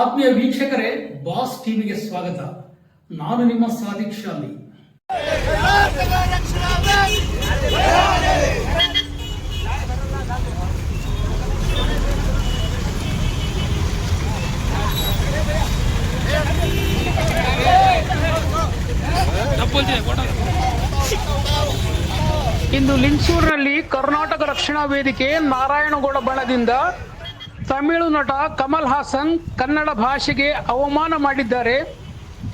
ಆತ್ಮೀಯ ವೀಕ್ಷಕರೇ, ಬಾಸ್ ಟಿವಿಗೆ ಸ್ವಾಗತ. ನಾನು ನಿಮ್ಮ ಸಾದಿಕ್ ಶಾಲಿ. ಇಂದು ಲಿಂಗಸೂರಿನಲ್ಲಿ ಕರ್ನಾಟಕ ರಕ್ಷಣಾ ವೇದಿಕೆ ನಾರಾಯಣಗೌಡ ಬಣದಿಂದ ತಮಿಳು ನಟ ಕಮಲ್ ಹಾಸನ್ ಕನ್ನಡ ಭಾಷೆಗೆ ಅವಮಾನ ಮಾಡಿದ್ದಾರೆ.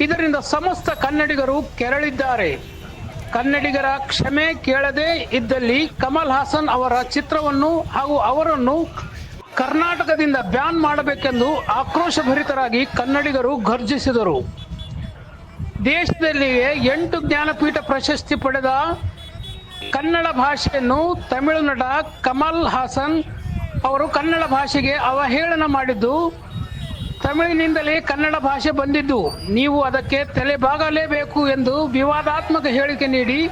ಇದರಿಂದ ಸಮಸ್ತ ಕನ್ನಡಿಗರು ಕೆರಳಿದ್ದಾರೆ. ಕನ್ನಡಿಗರ ಕ್ಷಮೆ ಕೇಳದೆ ಇದ್ದಲ್ಲಿ ಕಮಲ್ ಹಾಸನ್ ಅವರ ಚಿತ್ರವನ್ನು ಹಾಗೂ ಅವರನ್ನು ಕರ್ನಾಟಕದಿಂದ ಬ್ಯಾನ್ ಮಾಡಬೇಕೆಂದು ಆಕ್ರೋಶಭರಿತರಾಗಿ ಕನ್ನಡಿಗರು ಗರ್ಜಿಸಿದರು ದೇಶದಲ್ಲಿಯೇ ಎಂಟು ಜ್ಞಾನಪೀಠ ಪ್ರಶಸ್ತಿ ಪಡೆದ ಕನ್ನಡ ಭಾಷೆಯನ್ನು ತಮಿಳು ನಟ ಕಮಲ್ ಹಾಸನ್ ಅವರು ಕನ್ನಡ ಭಾಷೆಗೆ ಅವಹೇಳನ ಮಾಡಿದ್ದು. ತಮಿಳಿನಿಂದಲೇ ಕನ್ನಡ ಭಾಷೆ ಬಂದಿದ್ದು. ನೀವು ಅದಕ್ಕೆ ತಲೆಬಾಗಲೇಬೇಕು ಎಂದು ವಿವಾದಾತ್ಮಕ ಹೇಳಿಕೆ ನೀಡಿ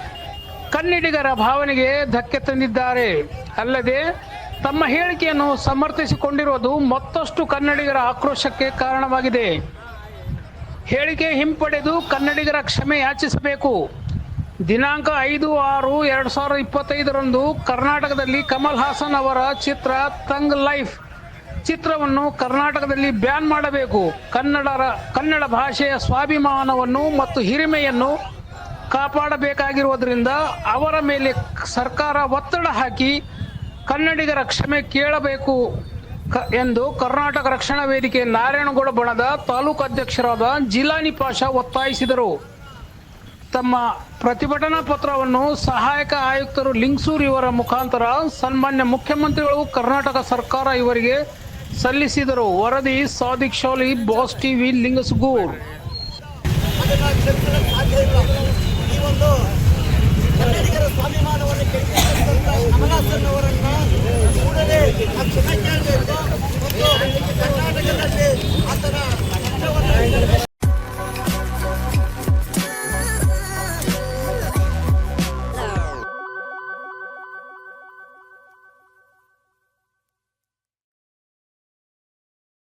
ಕನ್ನಡಿಗರ ಭಾವನೆಗೆ ಧಕ್ಕೆ ತಂದಿದ್ದಾರೆ. ಅಲ್ಲದೆ ತಮ್ಮ ಹೇಳಿಕೆಯನ್ನು ಸಮರ್ಥಿಸಿಕೊಂಡಿರುವುದು ಮತ್ತಷ್ಟು ಕನ್ನಡಿಗರ ಆಕ್ರೋಶಕ್ಕೆ ಕಾರಣವಾಗಿದೆ. ಹೇಳಿಕೆ ಹಿಂಪಡೆದು ಕನ್ನಡಿಗರ ಕ್ಷಮೆ ಯಾಚಿಸಬೇಕು. ದಿನಾಂಕ ಐದು ಆರು ಎರಡು ಸಾವಿರದ ಇಪ್ಪತ್ತೈದರಂದು ಕರ್ನಾಟಕದಲ್ಲಿ ಕಮಲ್ ಹಾಸನ್ ಅವರ ಚಿತ್ರ ತಂಗ್ ಲೈಫ್. ಚಿತ್ರವನ್ನು ಕರ್ನಾಟಕದಲ್ಲಿ ಬ್ಯಾನ್ ಮಾಡಬೇಕು. ಕನ್ನಡರ ಕನ್ನಡ ಭಾಷೆಯ ಸ್ವಾಭಿಮಾನವನ್ನು ಮತ್ತು ಹಿರಿಮೆಯನ್ನು ಕಾಪಾಡಬೇಕಾಗಿರುವುದರಿಂದ ಅವರ ಮೇಲೆ ಸರ್ಕಾರ ಒತ್ತಡ ಹಾಕಿ ಕನ್ನಡಿಗರ ಕ್ಷಮೆ ಕೇಳಬೇಕು. ಎಂದು ಕರ್ನಾಟಕ ರಕ್ಷಣಾ ವೇದಿಕೆ ನಾರಾಯಣಗೌಡ ಬಣದ ತಾಲೂಕು ಅಧ್ಯಕ್ಷರಾದ ಜಿಲಾನಿ ಒತ್ತಾಯಿಸಿದರು. ತಮ್ಮ ಪ್ರತಿಭಟನಾ ಪತ್ರವನ್ನು ಸಹಾಯಕ ಆಯುಕ್ತರು ಲಿಂಗ್ಸೂರ್ ಇವರ ಮುಖಾಂತರ ಸನ್ಮಾನ್ಯ ಮುಖ್ಯಮಂತ್ರಿಗಳು, ಕರ್ನಾಟಕ ಸರ್ಕಾರ ಇವರಿಗೆ ಸಲ್ಲಿಸಿದರು. ವರದಿ ಸಾದಿಕ್ ಶೌಲಿ, ಬಾಸ್ ಟಿವಿ ಲಿಂಗಸ್ಗೂರ್